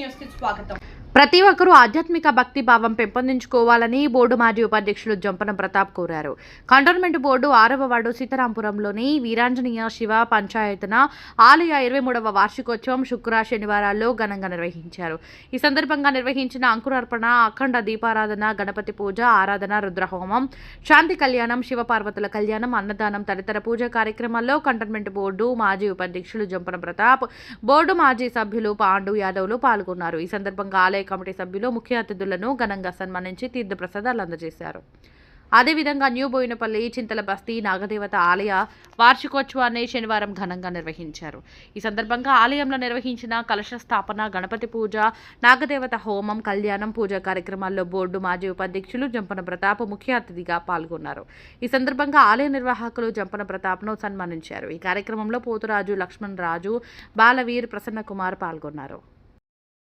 Вишневский с плакатом. ప్రతి ఒక్కరూ ఆధ్యాత్మిక భక్తి భావం పెంపొందించుకోవాలని బోర్డు మాజీ ఉపాధ్యక్షులు జంపన ప్రతాప్ కోరారు. కంటోన్మెంట్ బోర్డు ఆరవ వార్డు సీతారాంపురంలోని వీరాంజనేయ శివ పంచాయతన ఆలయ ఇరవై మూడవ వార్షికోత్సవం శుక్ర శనివారాల్లో ఘనంగా నిర్వహించారు. ఈ సందర్భంగా నిర్వహించిన అంకురార్పణ అఖండ దీపారాధన గణపతి పూజ ఆరాధన రుద్రహోమం శాంతి కళ్యాణం శివపార్వతుల కళ్యాణం అన్నదానం తదితర పూజ కార్యక్రమాల్లో కంటోన్మెంట్ బోర్డు మాజీ ఉపాధ్యక్షులు జంపన ప్రతాప్ బోర్డు మాజీ సభ్యులు పాండు యాదవ్లు పాల్గొన్నారు. ఈ సందర్భంగా ఆలయ కమిటీ సభ్యులు ముఖ్య అతిథులను ఘనంగా సన్మానించి తీర్థ ప్రసాదాలు అందజేశారు. అదేవిధంగా న్యూ బోయినపల్లి చింతల బస్తీ నాగదేవత ఆలయ వార్షికోత్సవాన్ని శనివారం ఘనంగా నిర్వహించారు. ఈ సందర్భంగా ఆలయంలో నిర్వహించిన కలశ స్థాపన గణపతి పూజ నాగదేవత హోమం కళ్యాణం పూజ కార్యక్రమాల్లో బోర్డు మాజీ ఉపాధ్యక్షులు జంపన ప్రతాప్ ముఖ్య అతిథిగా పాల్గొన్నారు. ఈ సందర్భంగా ఆలయ నిర్వాహకులు జంపన ప్రతాప్ను సన్మానించారు. ఈ కార్యక్రమంలో పోతురాజు లక్ష్మణ్ రాజు బాలవీర్ ప్రసన్న కుమార్ పాల్గొన్నారు.